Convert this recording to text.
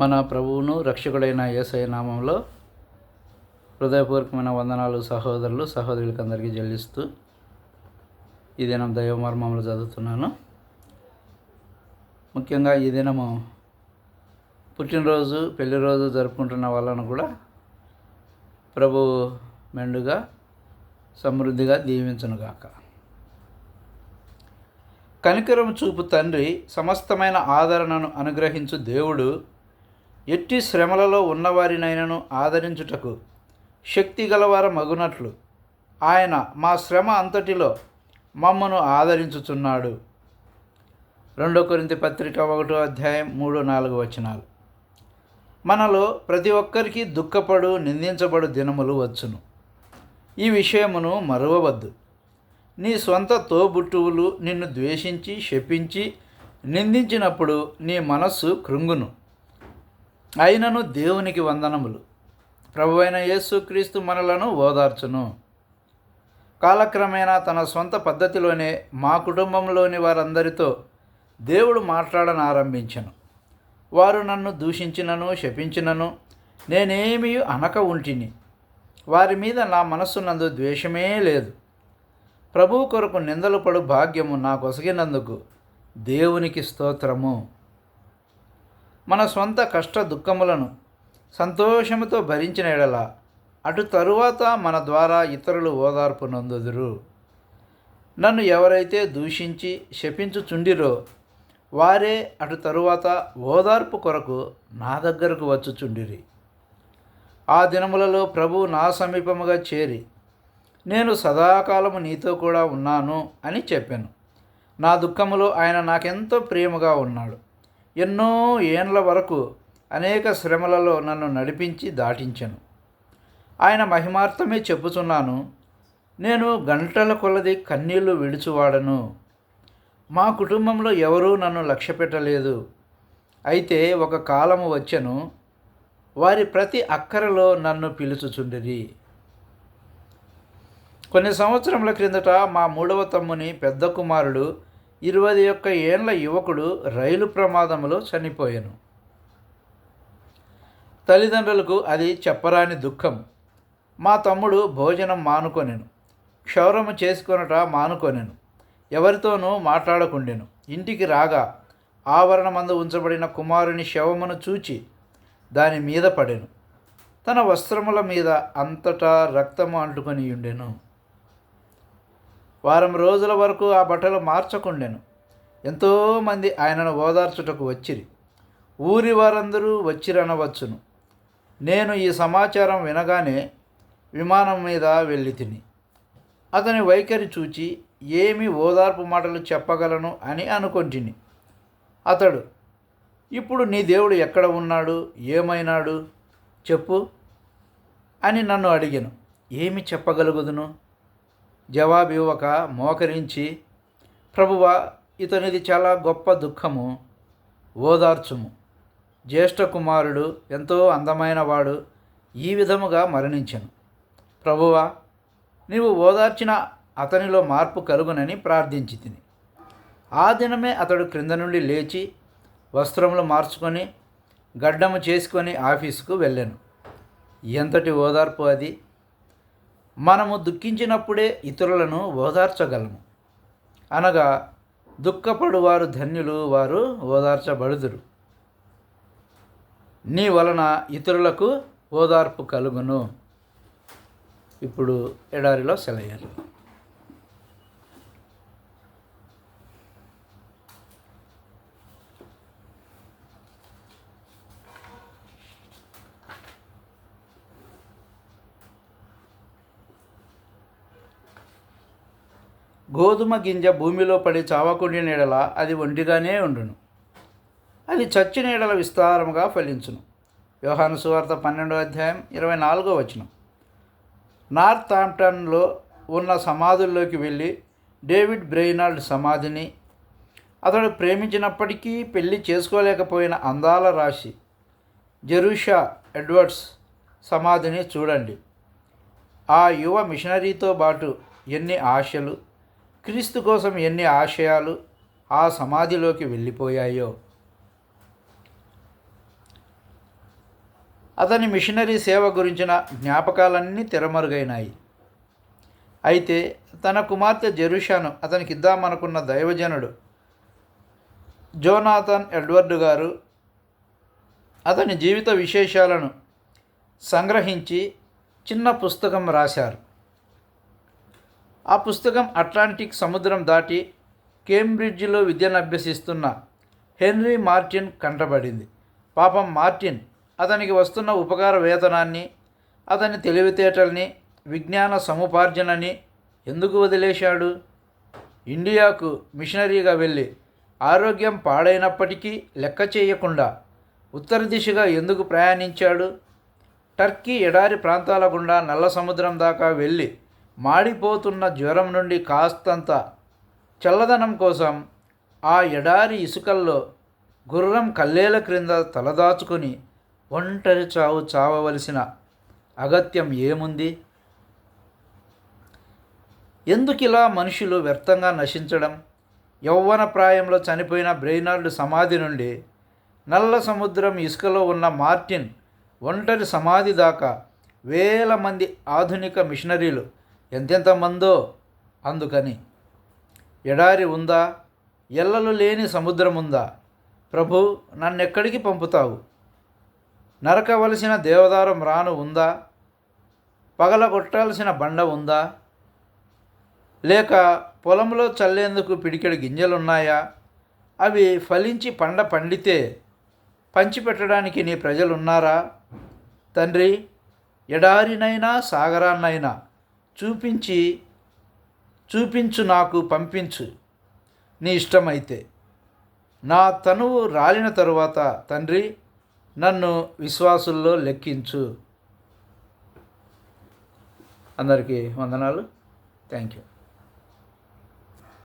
మన ప్రభువును రక్షకుడైన ఏసయ నామంలో హృదయపూర్వకమైన వందనాలు సహోదరులు సహోదరులకు అందరికీ చెల్లిస్తూ ఈ దినం దైవ మర్మములు చదువుతున్నాను. ముఖ్యంగా ఈ దినము పుట్టినరోజు పెళ్ళి రోజు జరుపుకుంటున్న వాళ్ళను కూడా ప్రభు మెండుగా సమృద్ధిగా దీవించనుగాక. కనికరం చూపు తండ్రి సమస్తమైన ఆదరణను అనుగ్రహించు దేవుడు ఎట్టి శ్రమలలో ఉన్నవారినైనను ఆదరించుటకు శక్తి గలవార మగునట్లు. ఆయన మా శ్రమ అంతటిలో మమ్మను ఆదరించుచున్నాడు. రెండో కొరింతి పత్రిక ఒకటో అధ్యాయం మూడు నాలుగు వచనాలు. మనలో ప్రతి ఒక్కరికి దుఃఖపడు నిందించబడు దినములు వచ్చును. ఈ విషయమును మరువవద్దు. నీ సొంత తోబుట్టువులు నిన్ను ద్వేషించి శపించి నిందించినప్పుడు నీ మనస్సు కృంగును. అయినను దేవునికి వందనములు. ప్రభు అయిన యేసుక్రీస్తు మనలను ఓదార్చును. కాలక్రమేణా తన సొంత పద్ధతిలోనే మా కుటుంబంలోని వారందరితో దేవుడు మాట్లాడను ఆరంభించను వారు నన్ను దూషించినను శపించినను నేనేమీ అనక ఉంటిని. వారి మీద నా మనస్సునందు ద్వేషమే లేదు. ప్రభువు కొరకు నిందలు పడు భాగ్యము నాకు ఒసగినందుకు దేవునికి స్తోత్రము. మన సొంత కష్ట దుఃఖములను సంతోషముతో భరించిన ఎడల అటు తరువాత మన ద్వారా ఇతరులు ఓదార్పు నొందుదురు. నన్ను ఎవరైతే దూషించి శపించుచుండిరో వారే అటు తరువాత ఓదార్పు కొరకు నా దగ్గరకు వచ్చుచుండిరి. ఆ దినములలో ప్రభు నా సమీపముగా చేరి నేను సదాకాలము నీతో కూడా ఉన్నాను అని చెప్పాను. నా దుఃఖములో ఆయన నాకెంతో ప్రేమగా ఉన్నాడు. ఎన్నో ఏండ్ల వరకు అనేక శ్రమలలో నన్ను నడిపించి దాటించను. ఆయన మహిమార్థమే చెప్పుచున్నాను నేను గంటల కొలది కన్నీళ్ళు విడుచువాడను. మా కుటుంబంలో ఎవరూ నన్ను లక్ష్య పెట్టలేదు అయితే ఒక కాలము వచ్చెను వారి ప్రతి అక్కరలో నన్ను పిలుచుచుండిరి. కొన్ని సంవత్సరముల క్రిందట మా మూడవ తమ్ముని పెద్ద కుమారుడు ఇరవై ఒక్క ఏండ్ల యువకుడు రైలు ప్రమాదంలో చనిపోయాను. తల్లిదండ్రులకు అది చెప్పరాని దుఃఖం. మా తమ్ముడు భోజనం మానుకొనెను. క్షౌరము చేసుకొనట మానుకొనెను. ఎవరితోనూ మాట్లాడకుండెను. ఇంటికి రాగా ఆవరణమందు ఉంచబడిన కుమారుని శవమును చూచి దాని మీద పడెను. తన వస్త్రముల మీద అంతటా రక్తము అంటుకొని ఉండెను వారం రోజుల వరకు ఆ బట్టలు మార్చకుండెను. ఎంతోమంది ఆయనను ఓదార్చుటకు వచ్చిరి. ఊరి వారందరూ వచ్చిరనవచ్చును. నేను ఈ సమాచారం వినగానే విమానం మీద వెళ్ళి తిని అతని వైఖరి చూచి ఏమి ఓదార్పు మాటలు చెప్పగలను అని అనుకొంటిని. అతడు ఇప్పుడు నీ దేవుడు ఎక్కడ ఉన్నాడు? ఏమైనాడు? చెప్పు అని నన్ను అడిగాను. ఏమి చెప్పగలుగుదును? జవాబు ఇవ్వక మోకరించి ప్రభువ ఇతనిది చాలా గొప్ప దుఃఖము ఓదార్చుము. జ్యేష్ఠ కుమారుడు ఎంతో అందమైన వాడు ఈ విధముగా మరణించను. ప్రభువ నీవు ఓదార్చిన అతనిలో మార్పు కలుగునని ప్రార్థించి తిని ఆ దినమే అతడు క్రింద నుండి లేచి వస్త్రములు మార్చుకొని గడ్డము చేసుకొని ఆఫీసుకు వెళ్ళాను. ఎంతటి ఓదార్పు అది! మనము దుఃఖించినప్పుడే ఇతరులను ఓదార్చగలము. అనగా దుఃఖపడు వారు ధన్యులు వారు ఓదార్చబడుదురు. నీ వలన ఇతరులకు ఓదార్పు కలుగును. ఇప్పుడు ఎడారిలో సెలయ్యారు గోధుమ గింజ భూమిలో పడి చావకుండి నీడల అది ఒంటిగానే ఉండును. అది చచ్చి నీడల విస్తారముగా ఫలించును. వ్యవహాను సువార్త పన్నెండో అధ్యాయం ఇరవై నాలుగో వచనం. నార్త్ ఆంప్టన్లో ఉన్న సమాధుల్లోకి వెళ్ళి డేవిడ్ బ్రెయినాల్డ్ సమాధిని అతడు ప్రేమించినప్పటికీ పెళ్ళి చేసుకోలేకపోయిన అందాల రాశి జెరూషా ఎడ్వర్డ్స్ సమాధిని చూడండి. ఆ యువ మిషనరీతో పాటు ఎన్ని ఆశలు క్రీస్తు కోసం ఎన్ని ఆశయాలు ఆ సమాధిలోకి వెళ్ళిపోయాయో. అతని మిషనరీ సేవ గురించిన జ్ఞాపకాలన్నీ తెరమరుగైనాయి. అయితే తన కుమార్తె జెరుషాను అతనికిద్దామనుకున్న దైవజనుడు జోనాథన్ ఎడ్వర్డ్ గారు అతని జీవిత విశేషాలను సంగ్రహించి చిన్న పుస్తకం రాశారు. ఆ పుస్తకం అట్లాంటిక్ సముద్రం దాటి కేంబ్రిడ్జ్లో విద్యను అభ్యసిస్తున్న హెన్రీ మార్టిన్ కంటబడింది. పాపం మార్టిన్ అతనికి వస్తున్న ఉపకార వేతనాన్ని అతని తెలివితేటల్ని విజ్ఞాన సముపార్జనని ఎందుకు వదిలేశాడు? ఇండియాకు మిషనరీగా వెళ్ళి ఆరోగ్యం పాడైనప్పటికీ లెక్క చేయకుండా ఉత్తర దిశగా ఎందుకు ప్రయాణించాడు? టర్కీ ఎడారి ప్రాంతాల గుండా నల్ల సముద్రం దాకా వెళ్ళి మాడిపోతున్న జ్వరం నుండి కాస్తంత చల్లదనం కోసం ఆ ఎడారి ఇసుకల్లో గుర్రం కల్లేల క్రింద తలదాచుకుని ఒంటరి చావు చావవలసిన అగత్యం ఏముంది? ఎందుకిలా మనుషులు వ్యర్థంగా నశించడం? యౌవన ప్రాయంలో చనిపోయిన బ్రెయినార్డ్ సమాధి నుండి నల్ల సముద్రం ఇసుకలో ఉన్న మార్టిన్ ఒంటరి సమాధి దాకా వేల మంది ఆధునిక మిషనరీలు ఎంతెంత మందో అందుకని. ఎడారి ఉందా? ఎల్లలు లేని సముద్రం ఉందా ప్రభు నన్నెక్కడికి పంపుతావు? నరకవలసిన దేవదారం రాను ఉందా? పగలగొట్టాల్సిన బండ ఉందా? లేక పొలంలో చల్లేందుకు పిడికెడు గింజలున్నాయా? అవి ఫలించి పండ పండితే పంచిపెట్టడానికి నీ ప్రజలున్నారా? తండ్రి ఎడారినైనా సాగరాన్నైనా చూపించి చూపించు నాకు పంపించు. నీ ఇష్టమైతే. నా తనువు రాలిన తరువాత తండ్రి నన్ను విశ్వాసుల్లో లెక్కించు. అందరికీ వందనాలు. Thank you